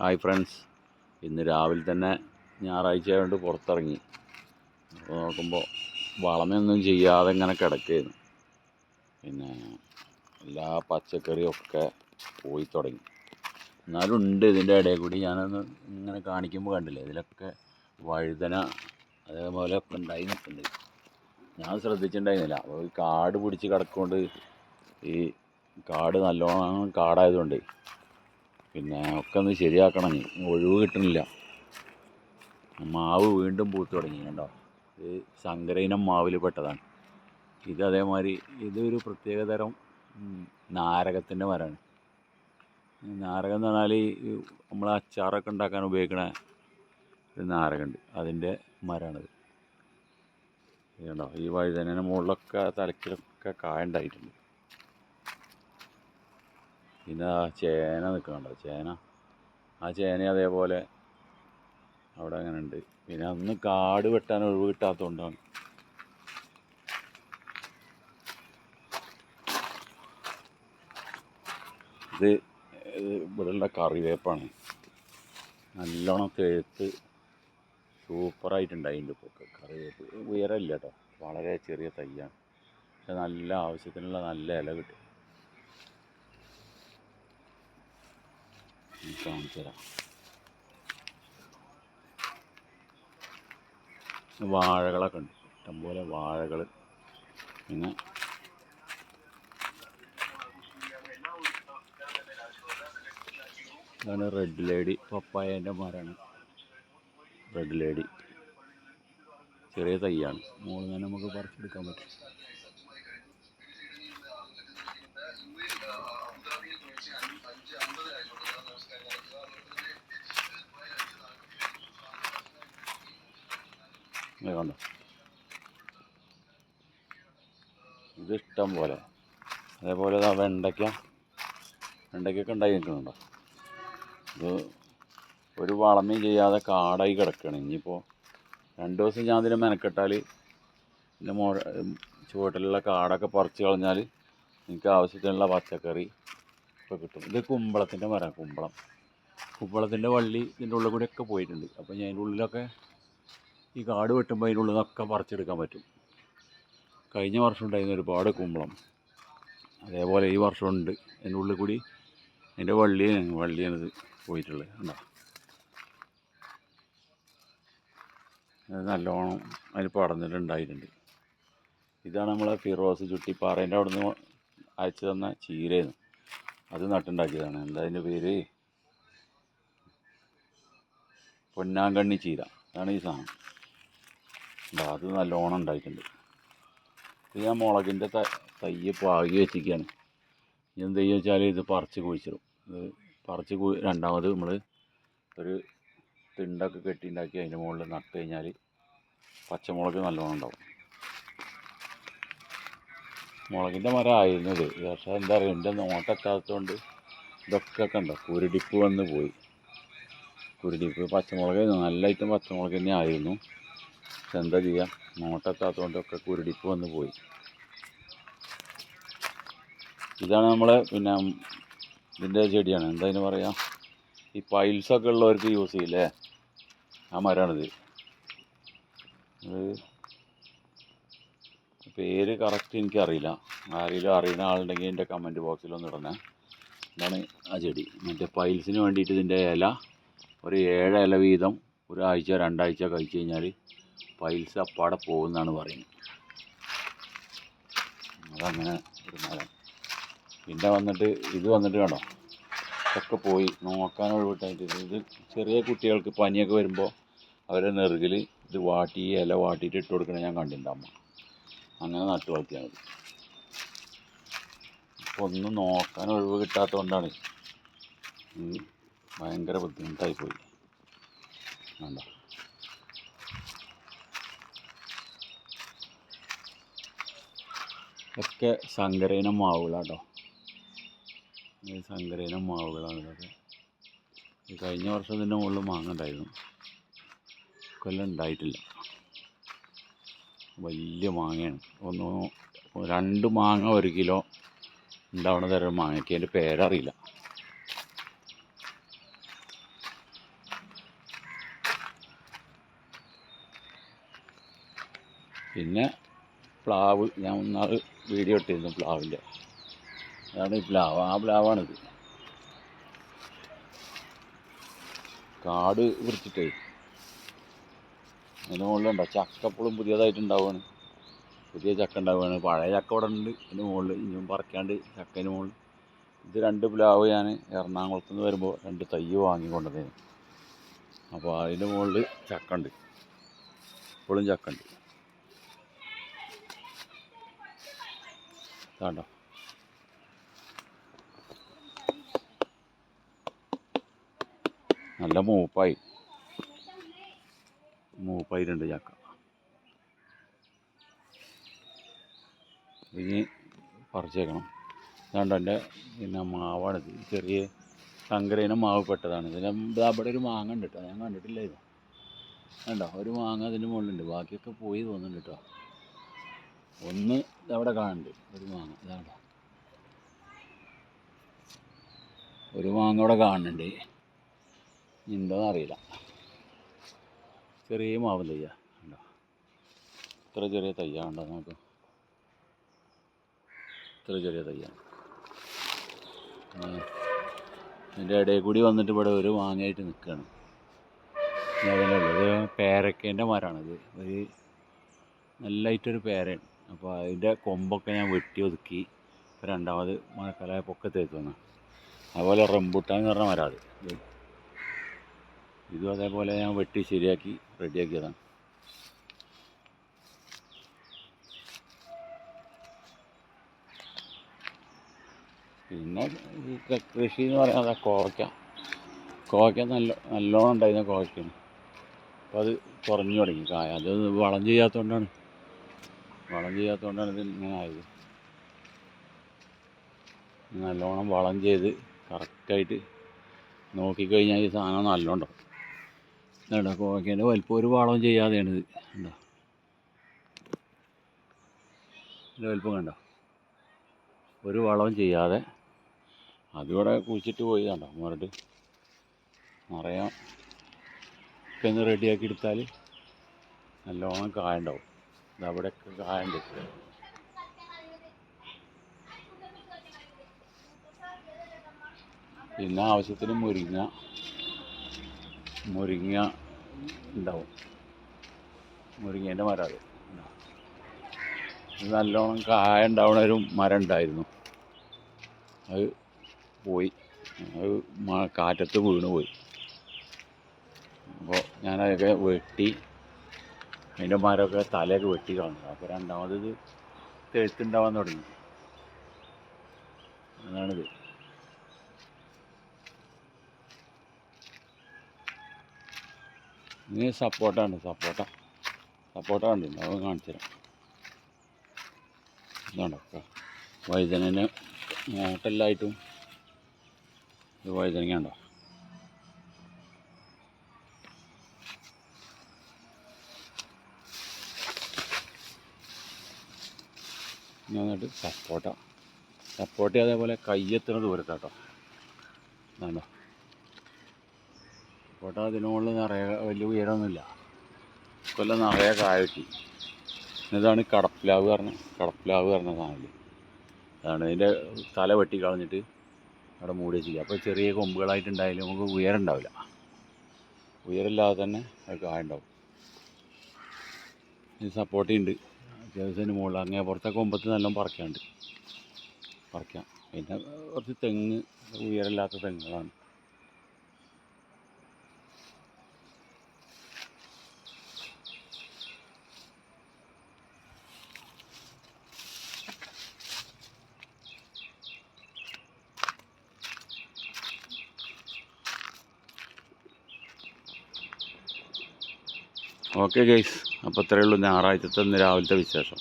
Hi friends. ഇന്ന് രാവിലെ തന്നെ ഞായറാഴ്ച ആയതുകൊണ്ട് പുറത്തിറങ്ങി. അപ്പോൾ നോക്കുമ്പോൾ വളമൊന്നും ചെയ്യാതെ ഇങ്ങനെ കിടക്കുകയായിരുന്നു പിന്നെ എല്ലാ പച്ചക്കറിയും ഒക്കെ പോയി തുടങ്ങി. എന്നാലും ഉണ്ട് ഇതിന്റെ ഇടയിൽ കൂടി ഞാനൊന്ന് ഇങ്ങനെ കാണിക്കുമ്പോൾ കണ്ടില്ല? ഇതിലൊക്കെ വഴുതന അതേപോലെ ഒക്കെ ഉണ്ടായി നിൽക്കുന്നുണ്ട് ഞാൻ ശ്രദ്ധിച്ചിട്ടുണ്ടായിരുന്നില്ല. അപ്പോൾ ഈ കാട് പിടിച്ച് കിടക്കൊണ്ട് ഈ കാട് നല്ലോണം കാടായതുകൊണ്ട് പിന്നെ ഒക്കെ ഒന്ന് ശരിയാക്കണം. ഇനി. ഒഴിവ് കിട്ടണില്ല. മാവ് വീണ്ടും പൂത്ത് തുടങ്ങി കണ്ടോ? ഇത് സങ്കരയിനം മാവിൽ പെട്ടതാണ്. ഇത് അതേമാതിരി ഇതൊരു പ്രത്യേകതരം നാരകത്തിന്റെ മരമാണ്. നാരകം എന്ന് പറഞ്ഞാൽ ഈ നമ്മൾ അച്ചാറൊക്കെ ഉണ്ടാക്കാൻ ഉപയോഗിക്കണ ഒരു നാരകമുണ്ട് അതിന്റെ മരമാണിത് കണ്ടോ ഈ വഴുതനയുടെ മുകളിലൊക്കെ തലക്കിലൊക്കെ കായ ഉണ്ടായിട്ടുണ്ട്. പിന്നെ ആ ചേന നിൽക്കണ്ട ചേന. ആ ചേന അതേപോലെ അവിടെ അങ്ങനെ ഉണ്ട്. പിന്നെ അന്ന് കാട് വെട്ടാൻ ഒഴിവ് കിട്ടാത്തതുകൊണ്ടാണ്. ഇത് ഇവിടെയുള്ള കറിവേപ്പാണ്. നല്ലോണം തെഴുത്ത് അതിന്റെ ഇപ്പോൾ കറിവേപ്പ് ഉയരമില്ല കേട്ടോ. വളരെ ചെറിയ തൈയാണ്. പക്ഷെ നല്ല ആവശ്യത്തിനുള്ള നല്ല ഇല കിട്ടും ഞാൻ കാണിച്ചു തരാം വാഴകളൊക്കെ ഉണ്ട്. ഇഷ്ടംപോലെ വാഴകൾ പിന്നെ ഇതാണ് റെഡ് ലേഡി പപ്പായന്റെ മരമാണ് റെഡ് ലേഡി. ചെറിയ തൈയാണ്. മുകളിൽ നിന്ന് നമുക്ക് പറിച്ചെടുക്കാൻ പറ്റും. കണ്ടോ? ഇത് ഇഷ്ടം പോലെ അതേപോലെ വെണ്ടയ്ക്ക. വെണ്ടയ്ക്കൊക്കെ ഉണ്ടായി നിൽക്കുന്നുണ്ടോ ഇത് ഒരു വളമയും ചെയ്യാതെ കാടായി കിടക്കുകയാണ് ഇനിയിപ്പോൾ രണ്ട് ദിവസം ഞാൻ അതിനെ മെനക്കെട്ടാൽ ഇതിന്റെ മോ ചുവട്ടിലുള്ള കാടൊക്കെ പറിച്ച് കളഞ്ഞാൽ എനിക്ക് ആവശ്യത്തിനുള്ള പച്ചക്കറി ഒക്കെ കിട്ടും. ഇത് കുമ്പളത്തിന്റെ മരം കുമ്പളം. കുമ്പളത്തിന്റെ വള്ളി ഇതിന്റെ ഉള്ളിൽ കൂടെയൊക്കെ പോയിട്ടുണ്ട്. അപ്പോൾ ഞാൻ അതിന്റെ ഉള്ളിലൊക്കെ ഈ കാട് വെട്ടുമ്പോൾ അതിനുള്ളതൊക്കെ പറിച്ചെടുക്കാൻ പറ്റും. കഴിഞ്ഞ വർഷം ഉണ്ടായിരുന്ന ഒരുപാട് കുമ്പളം. അതേപോലെ ഈ വർഷം ഉണ്ട്. അതിന്റെ ഉള്ളിൽ കൂടി അതിന്റെ വള്ളിയാണ് വള്ളിയാണിത് പോയിട്ടുള്ളത്. ഉണ്ടോ നല്ലോണം അതിന് പടർന്നിട്ടുണ്ടായിട്ടുണ്ട്. ഇതാണ് നമ്മളെ ഫിറോസ് ചുട്ടിപ്പാറേന്റെ അവിടെ നിന്ന് അയച്ചു തന്ന ചീരയാണ്. അത് നട്ടുണ്ടാക്കിയതാണ്. എന്താ അതിന്റെ പേര്? പൊന്നാങ്കണ്ണി ചീര. അതാണ് ഈ സാധനം. അത് നല്ലോണം ഉണ്ടായിട്ടുണ്ട്. ഇത് ഞാൻ മുളകിന്റെ ത തയ്യ് പാകി വെച്ചിരിക്കുകയാണ്. എന്ത് ചെയ്യുക വെച്ചാൽ ഇത് പറിച്ച് കുഴിച്ചിടും. ഇത് പറിച്ച് കുഴി രണ്ടാമത് നമ്മൾ ഒരു തിണ്ടൊക്കെ കെട്ടിണ്ടാക്കി അതിന്റെ മുകളിൽ നട്ട് കഴിഞ്ഞാൽ പച്ചമുളക് നല്ലോണം ഉണ്ടാവും. മുളകിന്റെ മരം ആയിരുന്നു ഇത്. പക്ഷേ എന്താ പറയുക എന്റെ നോട്ടെത്താത്തതുകൊണ്ട് ഇതൊക്കെ കണ്ടോ കുരുടിപ്പ് വന്ന് പോയി. കുരുടിപ്പ് പച്ചമുളക് നല്ല ഐറ്റം പച്ചമുളക് തന്നെ ആയിരുന്നു എന്താ ചെയ്യാം? നോട്ടെത്താത്തതുകൊണ്ടൊക്കെ കുരുടിപ്പ് വന്ന് പോയി. ഇതാണ് നമ്മൾ പിന്നെ ഇതിന്റെ ചെടിയാണ്. എന്താ ഇതിന് പറയുക ഈ പൈൽസൊക്കെ ഉള്ളവർക്ക് യൂസ് ചെയ്യില്ലേ? ആ മരമാണിത് പേര് കറക്റ്റ് എനിക്കറിയില്ല. ആരെങ്കിലും അറിയുന്ന ആളുണ്ടെങ്കിൽ എന്റെ കമന്റ് ബോക്സിലൊന്ന് ഇടണേ. ഇതാണ് ആ ചെടി. മറ്റേ പൈൽസിന് വേണ്ടിയിട്ട് ഇതിന്റെ ഇല ഒരു ഏഴ് ഇല വീതം ഒരാഴ്ച രണ്ടാഴ്ച കഴിച്ച് കഴിഞ്ഞാൽ പൈൽസ് അപ്പാടെ പോകുന്നതാണ് പറയുന്നത്. അതങ്ങനെ ഒരു മരം പിന്നെ വന്നിട്ട് ഇത് വന്നിട്ട് കണ്ടോ? ഇതൊക്കെ പോയി നോക്കാൻ ഒഴിവിട്ടായിട്ട് ഇത് ചെറിയ കുട്ടികൾക്ക് പനിയൊക്കെ വരുമ്പോൾ അവരെ നെറുകിൽ ഇത് വാട്ടി ഇല വാട്ടിയിട്ട് ഇട്ട് കൊടുക്കണ ഞാൻ കണ്ടിട്ടുണ്ട് അമ്മ. അങ്ങനെ നട്ടു വളർത്തിയാണ് അപ്പോൾ ഒന്നും നോക്കാൻ ഒഴിവ് കിട്ടാത്തതുകൊണ്ടാണ് കൊണ്ടാണ് ഭയങ്കര ബുദ്ധിമുട്ടായി പോയി വേണ്ട ഒക്കെ ശങ്കരേന മാവുകളാട്ടോ. ശങ്കരേന മാവുകളാണ് ഇതൊക്കെ. കഴിഞ്ഞ വർഷം ഇതിന്റെ മുകളിൽ മാങ്ങ ഉണ്ടായിരുന്നു. കൊല്ലം ഉണ്ടായിട്ടില്ല. വലിയ മാങ്ങയാണ്. ഒന്ന് രണ്ട് മാങ്ങ ഒരു കിലോ ഉണ്ടാവണ തരം മാങ്ങയ്ക്ക് അതിന്റെ പേരറിയില്ല. പിന്നെ പ്ലാവ് ഞാൻ ഒന്നാൾ വീഡിയോ ഇട്ടിരുന്നു പ്ലാവിന്റെ. അതാണ് ഈ പ്ലാവ്. ആ പ്ലാവാണിത്. കാട് വൃത്തിട്ടേ അതിന് മുകളിലുണ്ടോ? ചക്ക എപ്പോഴും പുതിയതായിട്ട് ഉണ്ടാവുകയാണ് പുതിയ ചക്ക ഉണ്ടാവുകയാണ്. പഴയ ചക്ക ഇവിടെ ഉണ്ട്. അതിന് മുകളിൽ ഇനിയും പറിക്കാണ്ട് ചക്കന് മുകളിൽ. ഇത് രണ്ട് പ്ലാവ് ഞാൻ എറണാകുളത്ത് നിന്ന് വരുമ്പോൾ രണ്ട് തൈ വാങ്ങിക്കൊണ്ടതേന്. അപ്പോൾ അതിന്റെ മുകളിൽ ചക്ക ഉണ്ട്. ഇപ്പോഴും ചക്ക ഉണ്ട്. കണ്ടോ? നല്ല മൂപ്പായി. മൂപ്പായി രണ്ട് ചാക്ക. ഇനി പറിച്ചേക്കണം. ഇതാണ്ട് എന്റെ പിന്നെ മാവാണിത് ചെറിയ ശങ്കരയിനം മാവ് പെട്ടതാണ്. ഇതിന് അവിടെ ഒരു മാങ്ങ ഉണ്ട് കേട്ടോ. ഞാൻ കണ്ടിട്ടില്ല ഇത്. കണ്ടോ? ഒരു മാങ്ങ അതിന്റെ മുകളിലുണ്ട്. ബാക്കിയൊക്കെ പോയി തോന്നുന്നുണ്ട് കേട്ടോ. ഒന്ന് അവിടെ കാണുന്നുണ്ട് ഒരു മാങ്ങ ഇതാണ് ഒരു മാങ്ങ അവിടെ കാണുന്നുണ്ട് എന്താണെന്ന് അറിയില്ല. ചെറിയ മാവ് തയ്യ ഇത്ര ചെറിയ തയ്യാണ്ടോ നമുക്ക്? ഇത്ര ചെറിയ തയ്യാണ് എന്റെ ഇടയിൽ കൂടി വന്നിട്ട് ഇവിടെ ഒരു മാങ്ങയായിട്ട് നിൽക്കുകയാണ് അതിനുള്ളത് ഇത് പേരക്കേന്റെ മരമാണിത് ഒരു നല്ലതായിട്ടൊരു പേരയാണ്. അപ്പോൾ അതിന്റെ കൊമ്പൊക്കെ ഞാൻ വെട്ടി ഒതുക്കി. ഇപ്പോൾ രണ്ടാമത് മഴക്കാലമായ പൊക്കത്ത് എത്തുന്നു അതുപോലെ റംബുട്ടാൻ എന്ന് പറഞ്ഞ മരം അത് ഇതും അതേപോലെ ഞാൻ വെട്ടി ശരിയാക്കി റെഡിയാക്കിയതാണ്. പിന്നെ ഈ കൃഷി എന്ന് പറയുന്നത് കോവയ്ക്ക. കോവയ്ക്ക നല്ല നല്ലോണം ഉണ്ടായിരുന്ന കോവയ്ക്കാണ് അപ്പോൾ അത് കുറഞ്ഞു തുടങ്ങി. കായ അത് വളം ചെയ്യാത്തതുകൊണ്ടാണ് വളം ചെയ്യാത്തതുകൊണ്ടാണ് ഇത് ഇങ്ങനെ ആയത് നല്ലോണം വളം ചെയ്ത് കറക്റ്റായിട്ട് നോക്കിക്കഴിഞ്ഞാൽ ഈ സാധനം നല്ലോണം ഉണ്ടാവും ഇതാണ്ടോ കോവയ്ക്കേന്റെ വലിപ്പം ഒരു വളവും ചെയ്യാതെയാണ് ഇത്. ഉണ്ടോ ഇതിന്റെ വലിപ്പം കണ്ടോ? ഒരു വളവും ചെയ്യാതെ അതിവിടെ കുഴിച്ചിട്ട് പോയി കണ്ടോ? മുരട് നിറയാൻ ഒക്കെ ഒന്ന് റെഡിയാക്കി എടുത്താൽ നല്ലോണം കായ ഇതവിടെയൊക്കെ കായ ഉണ്ട് പിന്നെ ആവശ്യത്തിന് മുരിങ്ങ മുരിങ്ങ ഉണ്ടാവും. മുരിങ്ങേന്റെ മരം അത്. നല്ലോണം കായ ഉണ്ടാവുന്ന ഒരു മരം ഉണ്ടായിരുന്നു. അത് പോയി. അത് കാറ്റത്ത് വീണ് പോയി. അപ്പോൾ ഞാനതൊക്കെ വെട്ടി അതിന്റെ മരമൊക്കെ തലയൊക്കെ വെട്ടി കളഞ്ഞു. അപ്പോൾ രണ്ടാമത് ഇത് തെഴുത്തുണ്ടാവാൻ തുടങ്ങി. അതാണിത്. ഇനി സപ്പോർട്ടാണ് സപ്പോർട്ട സപ്പോർട്ട കണ്ടിട്ടുണ്ട് അത് കാണിച്ചു തരാം. ഇതാണ്ടോ വഴുതനന് മോട്ടെല്ലായിട്ടും ഇത് ഇനി വന്നിട്ട് സപ്പോട്ട അതേപോലെ കയ്യെത്തുന്ന ദൂരത്താട്ടോ ഇതാണ്ടോ സപ്പോട്ട അതിന് മുകളിൽ നിറയെ വലിയ ഉയരമൊന്നുമില്ല. കൊല്ലം നിറയെ കായ കിട്ടി. ഇതാണ് കടപ്പിലാവ് പറഞ്ഞ കടപ്പിലാവ് പറഞ്ഞ സാധനം അതാണ് ഇതിന്റെ തല വെട്ടി കളഞ്ഞിട്ട് അവിടെ മൂടി വെച്ചിരിക്കുക അപ്പോൾ ചെറിയ കൊമ്പുകളായിട്ടുണ്ടായാലും നമുക്ക് ഉയരം ഉണ്ടാവില്ല തന്നെ അത് കായ ഉണ്ടാവും. ഇത് സപ്പോർട്ടുണ്ട് അത്യാവശ്യത്തിന് മുകളിൽ അങ്ങേ പുറത്തെ കൊമ്പത്ത് നല്ല പറിക്കാണ്ട് പറിക്കാം. പിന്നെ കുറച്ച് തെങ്ങ് ഉയരമില്ലാത്ത തെങ്ങുകളാണ്. ഓക്കെ ഗൈസ് അപ്പോൾ ഇത്രയേ ഉള്ളൂ ഞായറാഴ്ചത്തെ ഇന്ന് രാവിലത്തെ വിശേഷം.